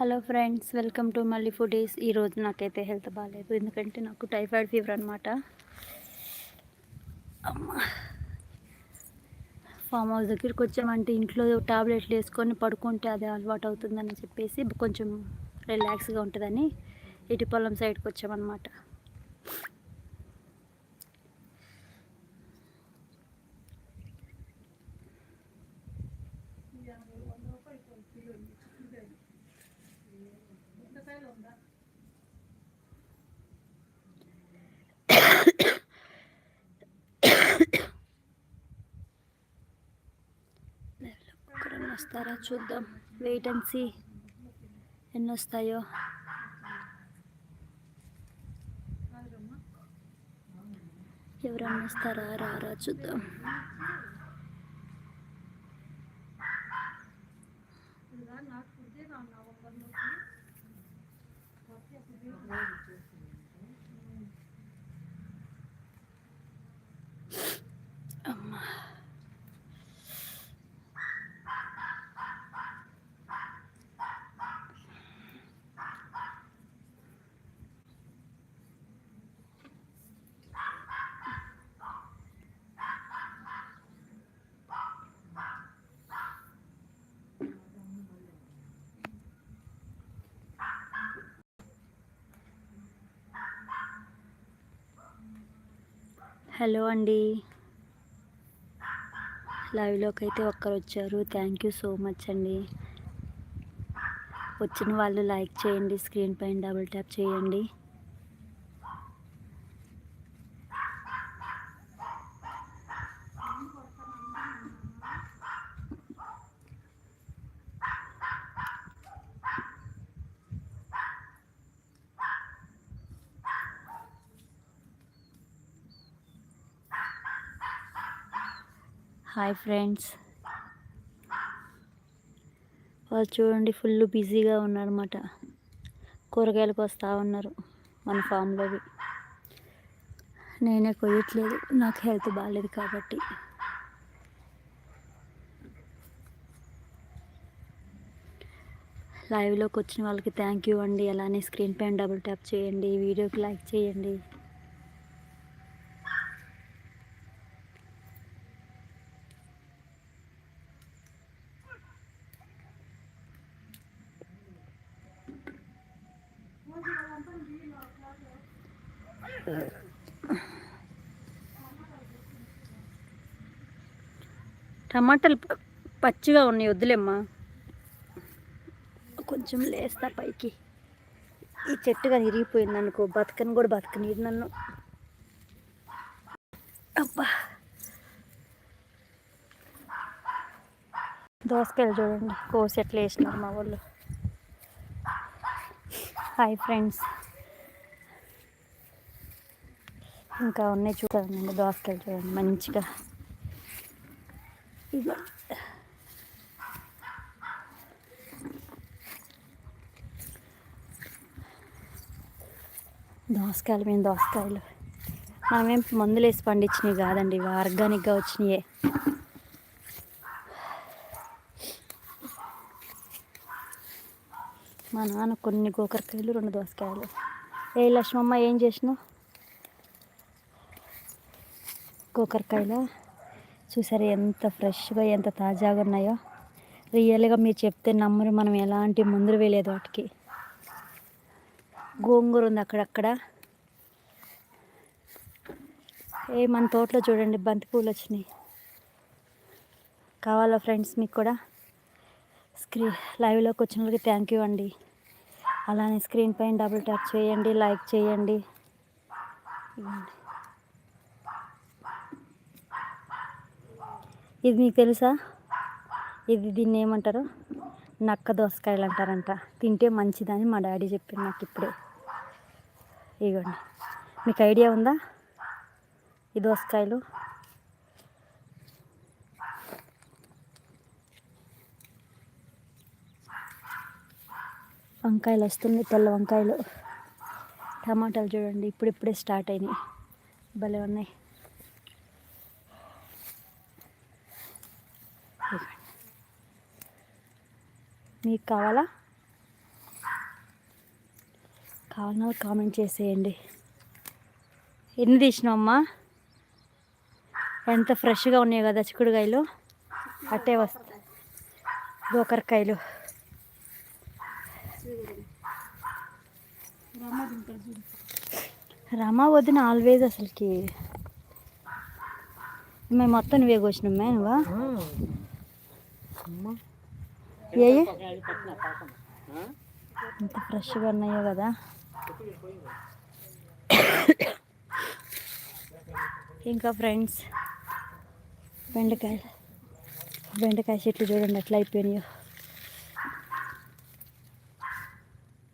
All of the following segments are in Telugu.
Hello friends welcome to Malli foodies. ఈరోజు నాకైతే హెల్త్ బాగాలేదు ఎందుకంటే నాకు టైఫాయిడ్ ఫీవర్ అనమాట ఫామ్ హౌస్ దగ్గరికి వచ్చామంటే ఇంట్లో టాబ్లెట్లు వేసుకొని పడుకుంటే అది అలవాటు అవుతుందని చెప్పేసి కొంచెం రిలాక్స్గా ఉంటుందని ఇటు పొలం సైడ్కి వచ్చామన్నమాట. వస్తారా చూద్దాం. వెయిట్ అండ్ సీ ఎన్ని వస్తాయో ఎవరన్నా వస్తారా? రారా చూద్దాం. అమ్మా హలో అండి. లైవ్లోకి అయితే ఒక్కరు వచ్చారు థ్యాంక్ యూ సో మచ్ అండి. వచ్చిన వాళ్ళు లైక్ చేయండి స్క్రీన్ పైన డబుల్ ట్యాప్ చేయండి. Hi friends. వాళ్ళు చూడండి ఫుల్ బిజీగా ఉన్నారన్నమాట. కూరగాయలకు వస్తూ ఉన్నారు మన ఫామ్లోవి నేనే కొయ్యట్లేదు నాకు హెల్త్ బాగాలేదు కాబట్టి. లైవ్లోకి వచ్చిన వాళ్ళకి థ్యాంక్ యూ అండి. అలానే స్క్రీన్ పైన డబుల్ ట్యాప్ చేయండి వీడియోకి లైక్ చేయండి. టమాటాలు పచ్చిగా ఉన్నాయి వద్దులేమ్మా. కొంచెం లేస్తా పైకి. ఈ చెట్టుగా ఇరిగిపోయింది అనుకో బతకని కూడా బతకనీరు నన్ను. అబ్బా. దోసకాయలు చూడండి కోసి ఎట్లా వేసినారు మా వాళ్ళు. Hi friends. ఇంకా ఉన్నాయి చూడండి దోసకాయలు చూడండి మంచిగా. ఇగో దోసకాయలు మేము దోసకాయలు. మనమేం మందులు వేసి పండించినవి కాదండి ఇవి ఆర్గానిక్గా వచ్చినాయే. మా నాన్న కొన్ని గోకరకాయలు రెండు దోసకాయలు. ఏ లక్ష్మమ్మ ఏం చేసినావు? గోకరకాయలు? చూసారు ఎంత ఫ్రెష్గా ఎంత తాజాగా ఉన్నాయో. రియల్గా మీరు చెప్తే నమ్మరు మనం ఎలాంటి ముందరు వేయలేదు వాటికి. గోంగూర ఉంది అక్కడక్కడ. ఏ మన తోటలో చూడండి బంతి పూలు వచ్చినాయి. కావాలా ఫ్రెండ్స్ మీకు కూడా? స్క్రీన్ లైవ్లోకి వచ్చిన వాళ్ళకి థ్యాంక్ యూ అండి. అలానే స్క్రీన్ పైన డబుల్ ట్యాప్ చేయండి లైక్ చేయండి. ఇది మీకు తెలుసా? ఇది దీన్ని ఏమంటారు? నక్క దోసకాయలు అంటారంట. తింటే మంచిదని మా డాడీ చెప్పింది నాకు ఇప్పుడే. ఇగోండి మీకు ఐడియా ఉందా? ఈ దోసకాయలు. వంకాయలు వస్తుంది తెల్ల వంకాయలు. టమాటాలు చూడండి ఇప్పుడిప్పుడే స్టార్ట్ అయినాయి. భలే ఉన్నాయి. మీకు కావాలా? కావాలన్నా కామెంట్ చేసేయండి. ఎన్ని తీసినావమ్మా? ఎంత ఫ్రెష్గా ఉన్నాయి కదా చిక్కుడుకాయలు? అట్టే వస్తాయి దోకరకాయలు రమా వదిన ఆల్వేజ్ అసలుకి. మేము మొత్తం నువ్వే కోసినామే నువ్వా? ఏ ఎంత ఫ్రెష్గా ఉన్నాయో కదా. ఇంకా ఫ్రెండ్స్ బెండకాయ బెండకాయ చెట్లు చూడండి అట్లా అయిపోయినాయో.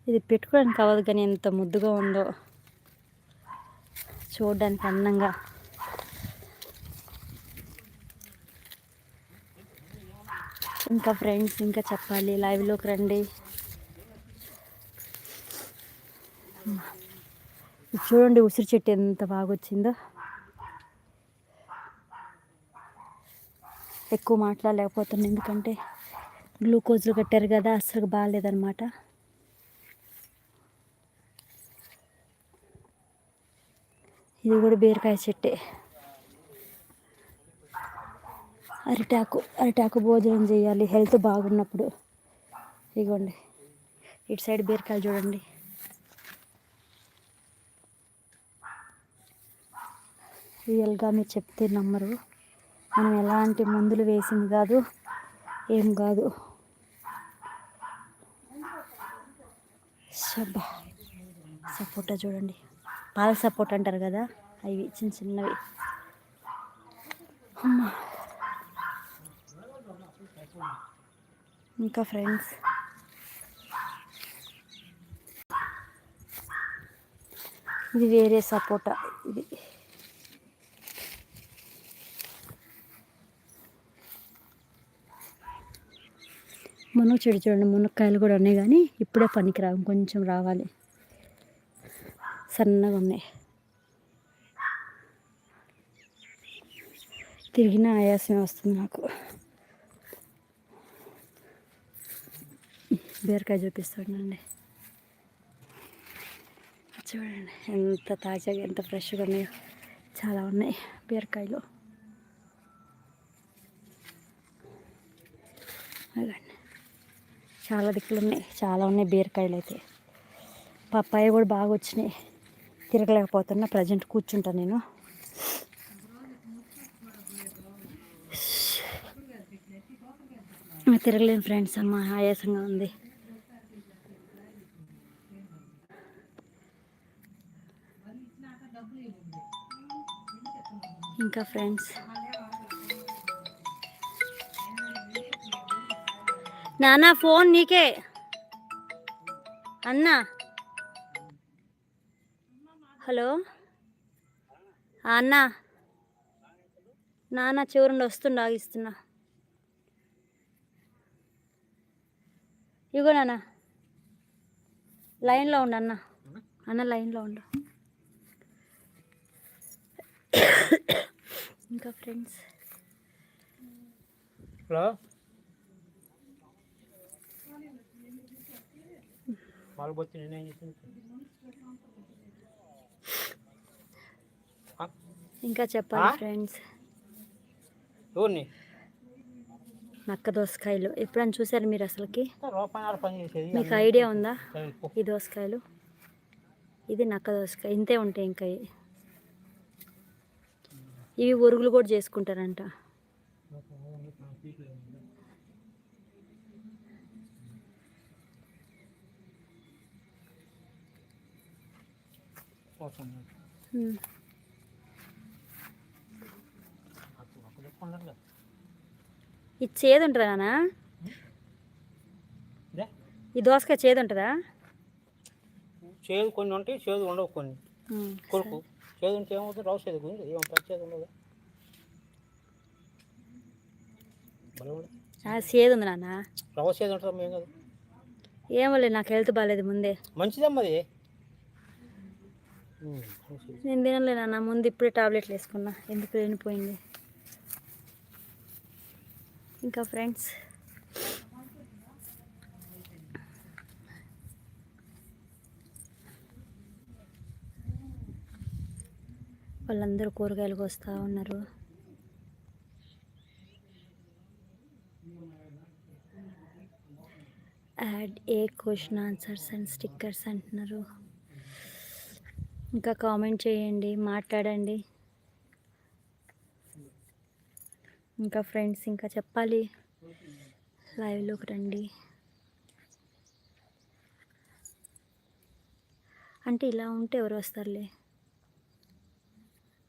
ఇది పెట్టుకోవడానికి అవ్వదు కానీ ఎంత ముద్దుగా ఉందో. చూడడానికి అందంగా. ఇంకా ఫ్రెండ్స్ ఇంకా చెప్పాలి. లైవ్లోకి రండి. చూడండి ఉసిరి చెట్టు ఎంత బాగా వచ్చిందో. ఎక్కువ మాట్లాడలేకపోతున్నాను ఎందుకంటే గ్లూకోజ్లు కట్టారు కదా అసలు బాగాలేదనమాట ఇది కూడా బీరకాయ చెట్టే. అరిటాకు అరిటాకు భోజనం చేయాలి. హెల్త్ బాగున్నప్పుడు. ఇగోండి. ఇటు సైడ్ బీరకాయలు చూడండి. రియల్గా మీరు చెప్తే నమ్మరు. మనం ఎలాంటి మందులు వేసింది కాదు ఏం కాదు. సబ్బా సపోటా చూడండి. పాల సపోటా అంటారు కదా అవి చిన్న చిన్నవి. అమ్మా. ఇంకా ఫ్రెండ్స్. ఇది వేరే సపోటా. ఇది మునగ చెడు చూడండి మునక్కాయలు కూడా ఉన్నాయి కానీ ఇప్పుడే పనికి రావు కొంచెం రావాలి. సన్నగా ఉన్నాయి. తిరిగిన ఆయాసం వస్తుంది నాకు. బీరకాయ చూపిస్తుండండి చూడండి. ఎంత తాజాగా ఎంత ఫ్రెష్గా ఉన్నాయో. చాలా ఉన్నాయి బీరకాయలు. అదండి చాలా దిక్కులు ఉన్నాయి చాలా ఉన్నాయి బీరకాయలు అయితే. పప్పాయ కూడా బాగా వచ్చినాయి. తిరగలేకపోతున్నా ప్రజెంట్ కూర్చుంటాను నేను. తిరగలేను ఫ్రెండ్స్ అమ్మ ఆయాసంగా ఉంది. ఇంకా ఫ్రెండ్స్. నానా ఫోన్ నీకే. అన్నా. హలో. అన్నా. నాన్న చివరండి వస్తుండ ఆగిస్తున్నా. ఇగో నాన్న లైన్లో ఉండు అన్న. అన్న లైన్లో ఉండు. ఇంకా ఫ్రెండ్స్. హలో. నేనేం చేసింది ఇంకా చెప్పాలి? ఫ్రెండ్స్. ఎవరిని? నక్క దోసకాయలు. ఎప్పుడైనా చూసారు మీరు అసలుకి? మీకు ఐడియా ఉందా. ఈ దోసకాయలు. ఇది నక్క దోసకాయ. ఇంతే ఉంటాయి ఇంకా ఇవి. ఒరుగులు కూడా చేసుకుంటారంట. ఇది చేదు ఉంటుందా ఇదే ఈ దోసకాయ చేదు ఉంటుందా? చేదు కొన్ని ఉంటాయి చేదు ఉండవు కొన్ని. కొడుకు చేదు ఉంటే ఏమవుతుంది రావు చేదు గురించి ఏమంటారు చేదు ఉండదు. ఉంది. నాన్న. రవ్వ చేదు ఉంటుంది మేము కదా. ఏమోలే నాకు హెల్త్ బాగాలేదు ముందే. మంచిదమ్మా అది ఉమ్, మంచిది. నేను తినలే నాన్న ముందు ఇప్పుడే టాబ్లెట్లు వేసుకున్నా ఎందుకు లేనిపోయింది. ఇంకా ఫ్రెండ్స్ వాళ్ళందరూ కూరగాయలకు వస్తూ ఉన్నారు. Add a question answers and stickers అంటున్నారు. ఇంకా కామెంట్ చేయండి మాట్లాడండి. ఇంకా ఫ్రెండ్స్ ఇంకా చెప్పాలి. లైవ్లోకి రండి. అంటే ఇలా ఉంటే ఎవరు వస్తారులే?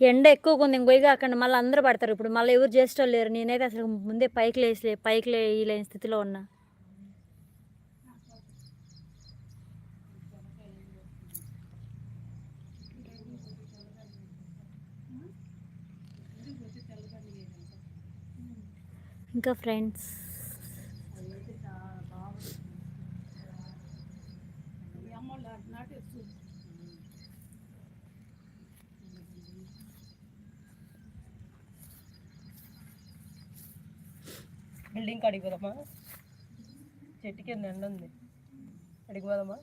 ఎండ ఎక్కువగా ఉంది ఇంక పోయి కాకుండా మళ్ళీ అందరూ పడతారు. ఇప్పుడు మళ్ళీ ఎవరు చేసేటోళ్ళు లేరు. నేనైతే అసలు ముందే పైకి లేసలే పైకి లేని స్థితిలో ఉన్నా. ఇంకా ఫ్రెండ్స్. బిల్డింగ్ కాడికి పోదామా? చెట్టు కింద ఎండ ఉంది. అడిగి పోదామా?